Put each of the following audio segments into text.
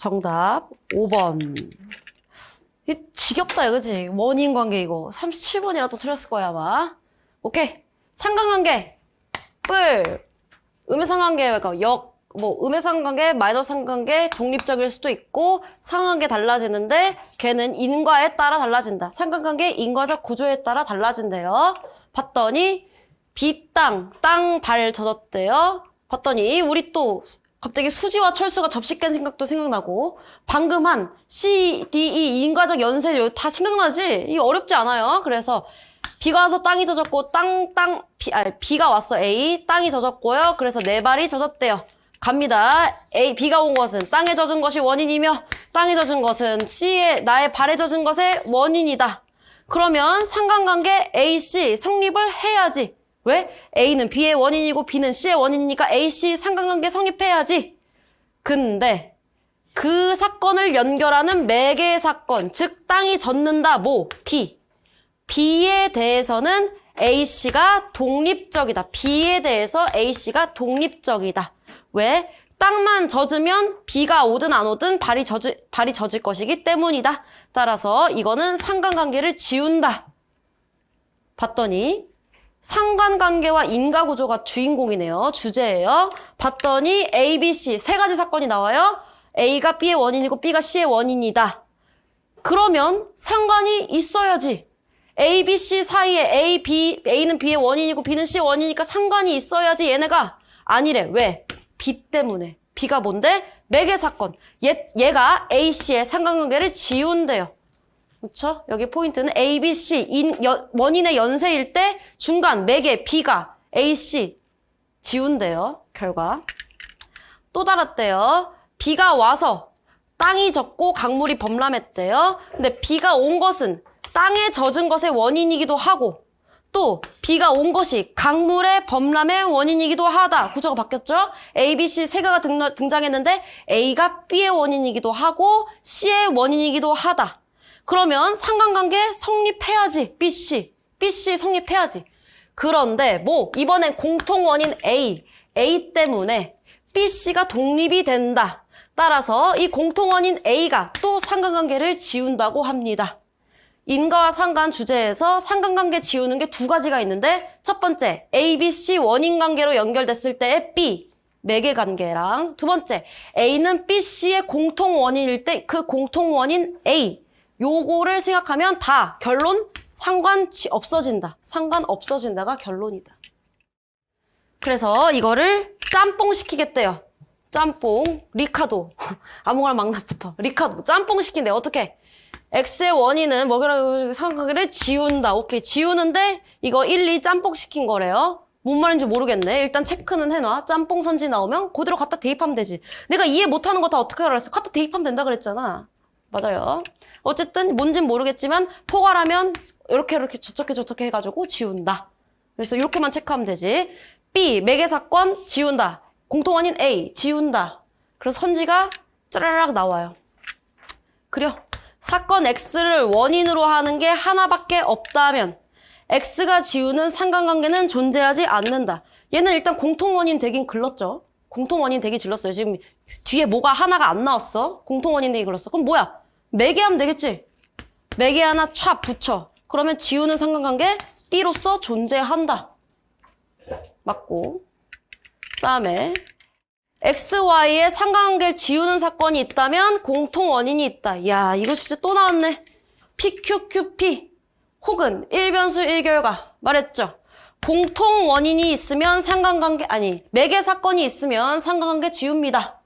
정답 5번. 이 지겹다, 이거 그지? 원인 관계 이거. 37번이라도 틀렸을 거야, 아마. 오케이. 상관관계. 뿔. 음해상관계, 역, 뭐, 음해상관계, 마이너스 상관계, 독립적일 수도 있고, 상관관계 달라지는데, 걔는 인과에 따라 달라진다. 상관관계 인과적 구조에 따라 달라진대요. 봤더니, 비 땅, 땅 발 젖었대요. 봤더니, 우리 또, 갑자기 수지와 철수가 접시 깬 생각도 생각나고, 방금 한 C, D, E, 인과적 연세 이거 다 생각나지? 이 어렵지 않아요. 그래서, 비가 와서 땅이 젖었고, 땅, 땅, 비, 아니, 비가 왔어, A. 땅이 젖었고요. 그래서 네 발이 젖었대요. 갑니다. A, 비가 온 것은 땅에 젖은 것이 원인이며, 땅에 젖은 것은 C의, 나의 발에 젖은 것의 원인이다. 그러면 상관관계 AC 성립을 해야지. 왜? A는 B의 원인이고 B는 C의 원인이니까 AC 상관관계 성립해야지. 근데 그 사건을 연결하는 매개 사건, 즉 땅이 젖는다 뭐 B. B에 대해서는 A씨가 독립적이다. B에 대해서 A씨가 독립적이다. 왜? 땅만 젖으면 비가 오든 안 오든 발이 젖을, 발이 젖을 것이기 때문이다. 따라서 이거는 상관관계를 지운다. 봤더니 상관관계와 인과구조가 주인공이네요. 주제예요. 봤더니 A, B, C 세 가지 사건이 나와요. A가 B의 원인이고 B가 C의 원인이다. 그러면 상관이 있어야지. A, B, C 사이에 A, B, A는 B의 원인이고 B는 C의 원인이니까 상관이 있어야지 얘네가 아니래. 왜? B 때문에. B가 뭔데? 매개 사건. 얘, 얘가 A, C의 상관관계를 지운대요. 그쵸? 여기 포인트는 A, B, C 인, 연- 원인의 연세일 때 중간 매개 B가 A, C 지운대요. 결과. 또 달았대요. 비가 와서 땅이 젖고 강물이 범람했대요. 근데 비가 온 것은 땅에 젖은 것의 원인이기도 하고 또 비가 온 것이 강물의 범람의 원인이기도 하다. 구조가 바뀌었죠? A, B, C 세 개가 등- 등장했는데 A가 B의 원인이기도 하고 C의 원인이기도 하다. 그러면 상관관계 성립해야지. B, C. B, C 성립해야지. 그런데 뭐 이번엔 공통 원인 A, A 때문에 B, C가 독립이 된다. 따라서 이 공통 원인 A가 또 상관관계를 지운다고 합니다. 인과와 상관 주제에서 상관관계 지우는 게 두 가지가 있는데 첫 번째 A, B, C 원인 관계로 연결됐을 때의 B 매개 관계랑 두 번째 A는 B, C의 공통 원인일 때 그 공통 원인 A 요거를 생각하면 다 결론 상관 지- 없어진다. 상관 없어진다가 결론이다. 그래서 이거를 짬뽕 시키겠대요. 짬뽕, 리카도. 아무거나 막 나부터. 리카도. 짬뽕 시킨대. 어떻게? X의 원인은 뭐라고 상관관계를 지운다. 오케이. 지우는데 이거 1, 2 짬뽕 시킨 거래요. 뭔 말인지 모르겠네. 일단 체크는 해놔. 짬뽕 선지 나오면 그대로 갖다 대입하면 되지. 내가 이해 못하는 거 다 어떻게 알았어? 갖다 대입하면 된다 그랬잖아. 맞아요. 어쨌든 뭔진 모르겠지만 포괄하면 이렇게 이렇게 저렇게 저렇게 해가지고 지운다. 그래서 이렇게만 체크하면 되지. B 매개 사건 지운다. 공통원인 A 지운다. 그래서 선지가 짜라락 나와요. 그려. 사건 X를 원인으로 하는 게 하나밖에 없다면 X가 지우는 상관관계는 존재하지 않는다. 얘는 일단 공통원인 되긴 글렀죠. 공통원인 되기 질렀어요. 지금 뒤에 뭐가 하나가 안 나왔어. 공통원인 되기 글렀어. 그럼 뭐야? 매개 하면 되겠지. 매개 하나 촥 붙여. 그러면 지우는 상관관계 B로서 존재한다. 맞고. 그 다음에 XY의 상관관계를 지우는 사건이 있다면 공통 원인이 있다. 야, 이거 진짜 또 나왔네. PQQP 혹은 일변수 일결과 말했죠. 공통 원인이 있으면 상관관계 아니 매개 사건이 있으면 상관관계 지웁니다.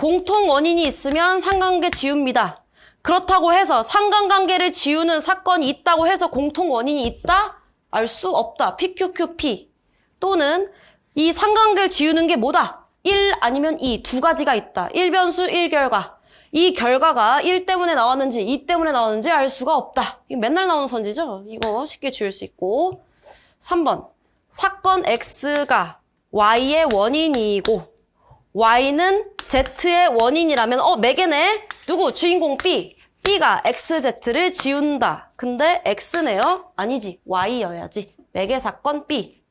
공통 원인이 있으면 상관관계 지웁니다. 그렇다고 해서 상관관계를 지우는 사건이 있다고 해서 공통 원인이 있다? 알 수 없다. PQQP 또는 이 상관관계를 지우는 게 뭐다? 1 아니면 2, 두 가지가 있다. 1변수 1결과. 이 결과가 1 때문에 나왔는지 2 때문에 나왔는지 알 수가 없다. 이거 맨날 나오는 선지죠? 이거 쉽게 지울 수 있고. 3번. 사건 X가 Y의 원인이고 Y는 Z의 원인이라면 어 매개네. 누구? 주인공 B. B가 XZ를 지운다. 근데 X네요? 아니지. Y여야지. 매개 사건 B.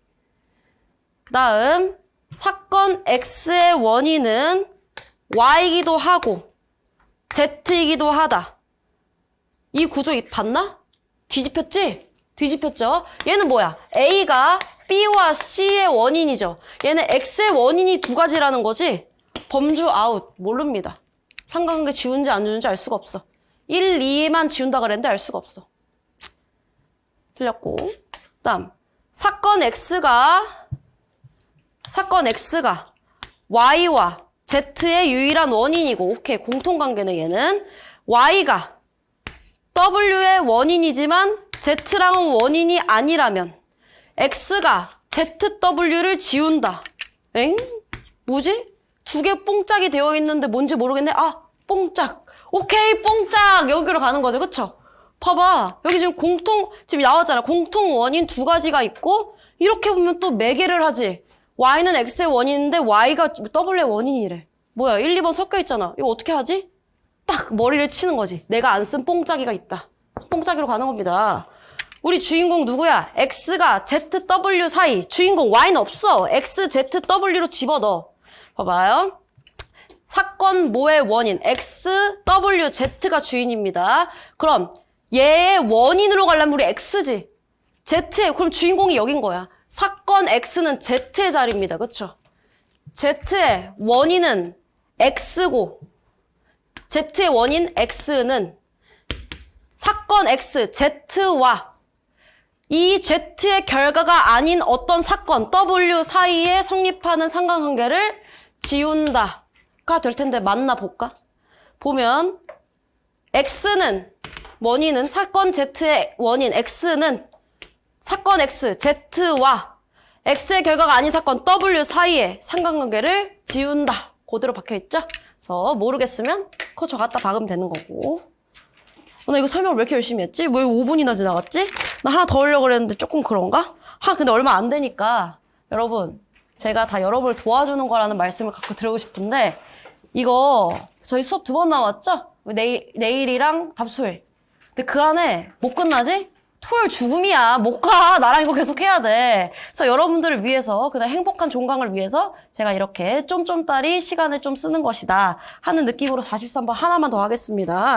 다음 사건 X의 원인은 Y이기도 하고 Z이기도 하다. 이 구조 봤나? 뒤집혔지? 뒤집혔죠? 얘는 뭐야? A가 B와 C의 원인이죠. 얘는 X의 원인이 두 가지라는 거지? 범주 아웃. 모릅니다. 상관관계 지운지 안 지운지 알 수가 없어. 1, 2만 지운다 그랬는데 알 수가 없어. 틀렸고. 다음. 사건 X가, 사건 X가 Y와 Z의 유일한 원인이고, 오케이. 공통관계네, 얘는. Y가 W의 원인이지만 Z랑은 원인이 아니라면 X가 ZW를 지운다. 엥? 뭐지? 두 개 뽕짝이 되어 있는데 뭔지 모르겠네. 아, 뽕짝. 오케이, 뽕짝. 여기로 가는 거죠. 그쵸? 봐봐. 여기 지금 공통, 지금 나왔잖아. 공통 원인 두 가지가 있고, 이렇게 보면 또 매개를 하지. Y는 X의 원인인데 Y가 W의 원인이래. 뭐야, 1, 2번 섞여 있잖아. 이거 어떻게 하지? 딱 머리를 치는 거지. 내가 안 쓴 뽕짜기가 있다. 뽕짜기로 가는 겁니다. 우리 주인공 누구야? X가 ZW 사이. 주인공 Y는 없어. X, ZW로 집어넣어. 봐봐요. 사건 모의 원인 X, W, Z가 주인입니다. 그럼 얘의 원인으로 가려면 우리 X지. Z의 그럼 주인공이 여긴 거야. 사건 X는 Z의 자리입니다. 그쵸? Z의 원인은 X고 Z의 원인 X는 사건 X, Z와 이 Z의 결과가 아닌 어떤 사건 W 사이에 성립하는 상관관계를 지운다가 될 텐데 맞나 볼까? 보면 X는 원인은 사건 Z의 원인 X는 사건 X, Z와 X의 결과가 아닌 사건 W 사이에 상관관계를 지운다. 그대로 박혀있죠? 그래서 모르겠으면 커져 갖다 박으면 되는 거고. 어, 나 이거 설명을 왜 이렇게 열심히 했지? 왜 5분이나 지나갔지? 나 하나 더 하려고 그랬는데 조금 그런가? 하, 근데 얼마 안 되니까 여러분 제가 다 여러분을 도와주는 거라는 말씀을 갖고 드리고 싶은데 이거 저희 수업 두 번 남았죠? 내일, 내일이랑 답소일. 근데 그 안에 못 끝나지? 토요일 죽음이야. 못 가. 나랑 이거 계속 해야 돼. 그래서 여러분들을 위해서, 그날 행복한 종강을 위해서 제가 이렇게 쫌쫌따리 시간을 좀 쓰는 것이다. 하는 느낌으로 43번 하나만 더 하겠습니다.